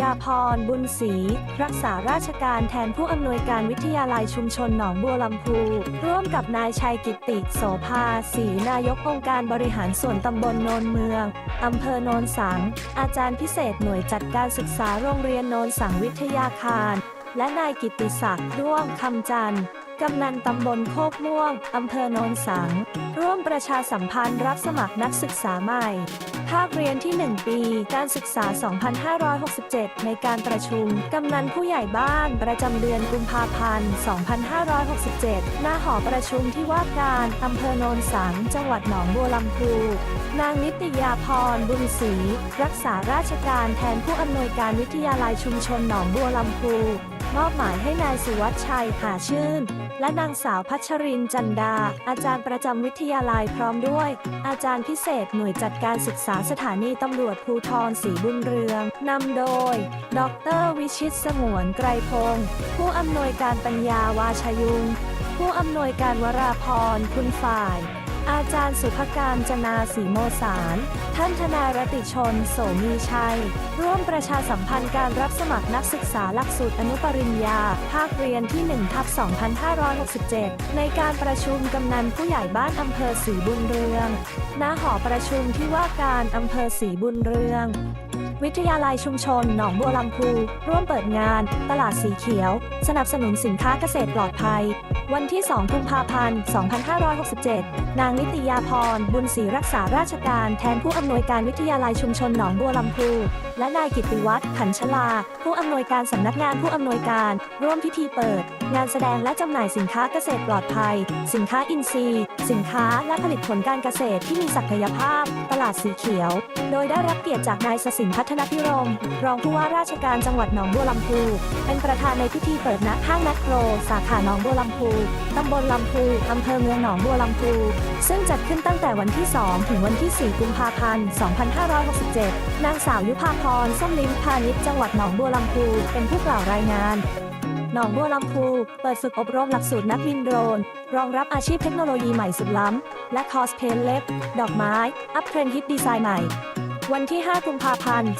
ยาพร บุญศรี รักษาราชการแทนผู้อำนวยการวิทยาลัยชุมชนหนองบัวลำพู ร่วมกับนายชัยกิติโสภาศรีนายกองค์การบริหารส่วนตำบลโนนเมือง อำเภอโนนสัง อาจารย์พิเศษหน่วยจัดการศึกษาโรงเรียนโนนสังวิทยาคาร และนายกิติศักดิ์ด้วงคำจันทร์กำนันตำบลโคกม่วง อำเภอโนนสัง ร่วมประชาสัมพันธ์รับสมัครนักศึกษาใหม่ ภาคเรียนที่ 1 ปี การศึกษา 2567 ในการประชุม กำนันผู้ใหญ่บ้าน ประจำเดือนกุมภาพันธ์ 2567 หน้าหอประชุมที่ว่าการอำเภอโนนสัง จังหวัดหนองบัวลำพูนางนิตยาพรบุญศรีรักษาราชการแทนผู้อำนวยการวิทยาลัยชุมชนหนองบัวลำพู มอบหมายให้นายสุวัชชัยหาชื่น และนางสาวพัชรินจันดา อาจารย์ประจำวิทยาลัยพร้อมด้วย อาจารย์พิเศษหน่วยจัดการศึกษาสถานีตำรวจภูทรศรีบุญเรืองนำโดย ดร วิชิตสงวนไกรพงศ์ผู้อำนวยการปัญญาวาชยุง ผู้อำนวยการวราพรคุณฝ่าย อาจารย์สุภการจนาสีโมสารท่านธนารติชน โสมีชัย ร่วมประชาสัมพันธ์การรับสมัครนักศึกษาหลักสูตรอนุปริญญา ภาคเรียนที่1ทับ2567 ในการประชุมกำนันผู้ใหญ่บ้านอำเภอศรีบุญเรือง ณ หอประชุมที่ว่าการอำเภอศรีบุญเรือง วิทยาลัยชุมชน หนองบัวลำพู ร่วมเปิดงาน ตลาดสีเขียว สนับสนุนสินค้าเกษตรปลอดภัย วันที่ 2 กุมภาพันธ์ 2567 นางนิตยาพร บุญศรีรักษาราชการแทนผู้อำนวยการวิทยาลัยชุมชนหนองบัวลำพู และนายกิตติวัฒน์ขันชลา ผู้อำนวยการสำนักงานผู้อำนวยการ ร่วมพิธีเปิด งานแสดงและจำหน่ายสินค้าเกษตรปลอดภัย สินค้าอินทรีย์ สินค้าและผลิตผลการเกษตรที่มีศักยภาพ ตลาดสีเขียว โดยได้รับเกียรติจากนายสสินพัฒนพิรม รองผู้ว่าราชการจังหวัดหนองบัวลำพู เป็นประธานในพิธีเปิดณห้างแมคโคร สาขาหนองบัวลำพู ตำบลลำพู อำเภอเมืองหนองบัวลำพู ซึ่งจัดขึ้นตั้งแต่วันที่ 2 ถึงวันที่ 4 กุมภาพันธ์ 2567 นางสาวยุพาพร ส้มลิ้มพาณิชย์จังหวัดหนองบัวลำพู เป็นผู้กล่าวรายงาน หนองบัวลำพู เปิดฝึกอบรมหลักสูตรนักบินโดรน รองรับอาชีพเทคโนโลยีใหม่สุดล้ำ และคอสเพลย์เล็บ ดอกไม้ อัพเทรนด์ฮิตดีไซน์ใหม่ วันที่ 5 กุมภาพันธ์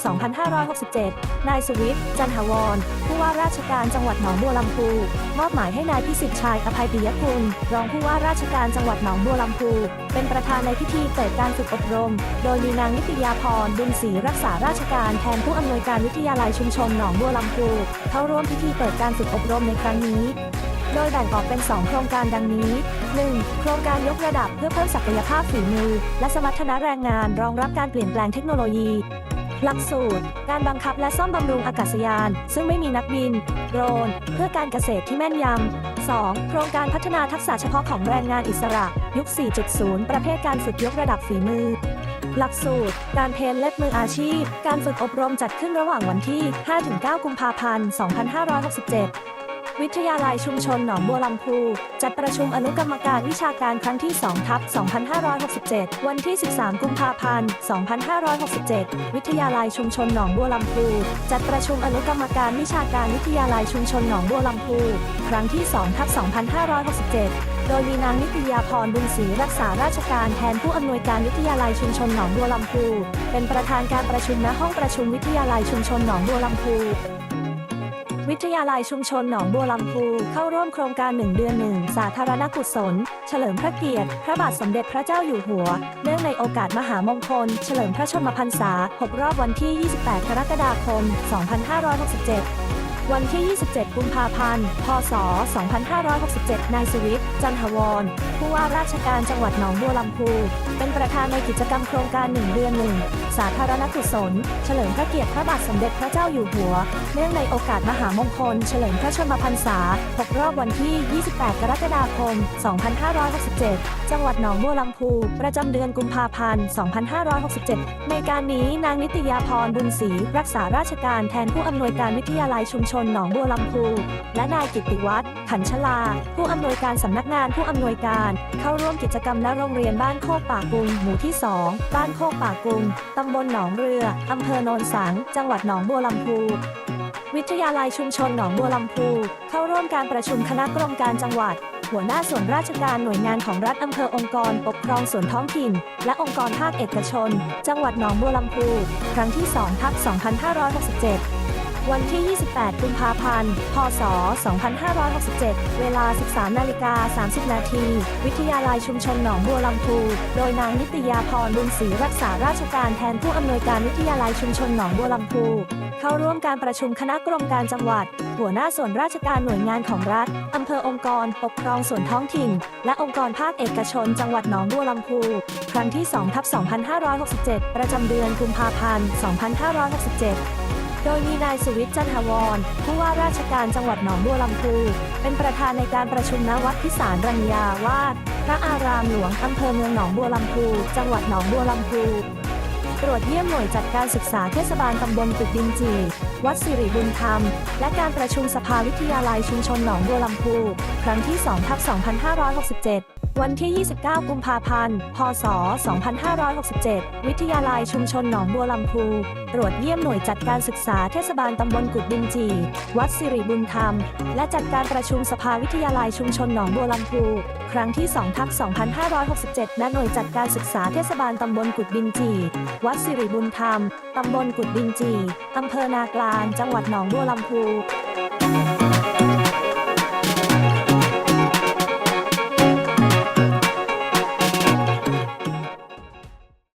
2567 นายสุวิทย์ จันทวร ผู้ว่าราชการจังหวัดหนองบัวลำพู มอบหมายให้นายพิสิทธิ์ชัยอภัยปิยกุลรองผู้ว่าราชการจังหวัดหนองบัวลำพู เป็นประธานในพิธีเปิดการฝึกอบรม โดยมีนางนิตยาพร บุญศรีรักษาราชการแทนผู้อำนวยการวิทยาลัยชุมชนหนองบัวลำพู เข้าร่วมพิธีเปิดการฝึกอบรมในครั้งนี้ โดยแบ่งออกเป็น 2 โครงการดังนี้ 1. โครงการยกระดับเพื่อเพิ่มศักยภาพฝีมือ และสมรรถนะแรงงานรองรับการเปลี่ยนแปลงเทคโนโลยี หลักสูตร การบังคับและซ่อมบำรุงอากาศยาน ซึ่งไม่มีนักบิน โดรน เพื่อการเกษตรที่แม่นยำ 2. โครงการพัฒนาทักษะเฉพาะของแรงงานอิสระ ยุค 4.0 ประเภทการฝึกยกระดับฝีมือ หลักสูตร การเพลเล็บมืออาชีพ การฝึกอบรมจัดขึ้นระหว่างวันที่ 5-9 กุมภาพันธ์ 2567 วิทยาลัยชุมชนหนองบัวลำพู จัดประชุมอนุกรรมการวิชาการครั้งที่2ทับ2567 วันที่ 13 กุมภาพันธ์ 2567 วิทยาลัยชุมชนหนองบัวลำพู จัดประชุมอนุกรรมการวิชาการวิทยาลัยชุมชนหนองบัวลำพู ครั้งที่2ทับ2567 โดยมีนางนิตยาพรบุญศรีรักษาราชการแทนผู้อำนวยการวิทยาลัยชุมชนหนองบัวลำพู เป็นประธานการประชุมณห้องประชุมวิทยาลัยชุมชนหนองบัวลำพู วิทยาลัยชุมชนหนองบัวลำพูเข้าร่วมโครงการหนึ่งเดือนหนึ่งสาธารณกุศล เฉลิมพระเกียรติ พระบาทสมเด็จพระเจ้าอยู่หัว เนื่องในโอกาสมหามงคล เฉลิมพระชนมพรรษา 6 รอบวันที่ 28 กรกฎาคม 2567วันที่ 27 กุมภาพันธ์ พศ 2567 นายสวิทย์ จันทวร ผู้ว่าราชการจังหวัดหนองบัวลำพู เป็นประธานในกิจกรรมโครงการหนึ่งเดือนหนึ่ง สาธารณกุศล เฉลิมพระเกียรติพระบาทสมเด็จพระเจ้าอยู่หัว เนื่องในโอกาสมหามมงคล เฉลิมพระชนมพรรษา6รอบวันที่ 28 กรกฎาคม 2567 จังหวัดหนองบัวลำพู ประจำเดือนกุมภาพันธ์ 2567 ในการนี้นางนิตยาพรบุญศรีรักษาราชการแทนผู้อำนวยการวิทยาลัยชุมชนหนองบัวลำพู และนายกิตติวัฒน์ขันชลา ผู้อำนวยการสำนักงานผู้อำนวยการ เข้าร่วมกิจกรรมณโรงเรียนบ้านโคกป่ากุงหมู่ที่ 2 บ้านโคกป่ากุงตำบลหนองเรืออำเภอโนนสัง จังหวัดหนองบัวลำพู วิทยาลัยชุมชนหนองบัวลำพู เข้าร่วมการประชุมคณะกรมการจังหวัด หัวหน้าส่วนราชการหน่วยงานของรัฐอำเภอองค์กร ปกครองส่วนท้องถิ่น และองค์กรภาคเอกชน จังหวัดหนองบัวลำพู ครั้งที่2ทับ2567 วันที่ 28 กุมภาพันธ์ พศ 2567 เวลา 13 นาฬิกา 30 นาที วิทยาลัยชุมชนหนองบัวลำพู โดยนางนิตยาพรบุญศรีรักษาราชการแทนผู้อำนวยการวิทยาลัยชุมชนหนองบัวลำพู เข้าร่วมการประชุมคณะกรมการจังหวัด หัวหน้าส่วนราชการหน่วยงานของรัฐ อำเภอองค์กร ปกครองส่วนท้องถิ่น และองค์กรภาคเอกชน จังหวัดหนองบัวลำพู ครั้งที่2ทับ2567 ประจำเดือนกุมภาพันธ์ 2567โดยมีนายสุวิทย์จันทวร ผู้ว่าราชการจังหวัดหนองบัวลำพู เป็นประธานในการประชุมณวัดพิสารรัญญาวาสพระอารามหลวงอำเภอเมืองหนองบัวลำพู จังหวัดหนองบัวลำพู ตรวจเยี่ยมหน่วยจัดการศึกษาเทศบาลตำบลกุกดินจี วัดสิริบุญธรรม และการประชุมสภาวิทยาลัยชุมชนหนองบัวลำพู ครั้งที่2ทับ2567 วันที่ 29 กุมภาพันธ์ พศ 2567 วิทยาลัยชุมชนหนองบัวลำพู ตรวจเยี่ยมหน่วยจัดการศึกษาเทศบาลตำบลกุดดินจี วัดสิริบุญธรรม และจัดการประชุมสภาวิทยาลัยชุมชนหนองบัวลำพู ครั้งที่2ทับ2567 ณ หน่วยจัดการศึกษาเทศบาลตำบลกุดดินจี วัดสิริบุญธรรม ตำบลกุดดินจี อำเภอนากลาง จังหวัดหนองบัวลำพู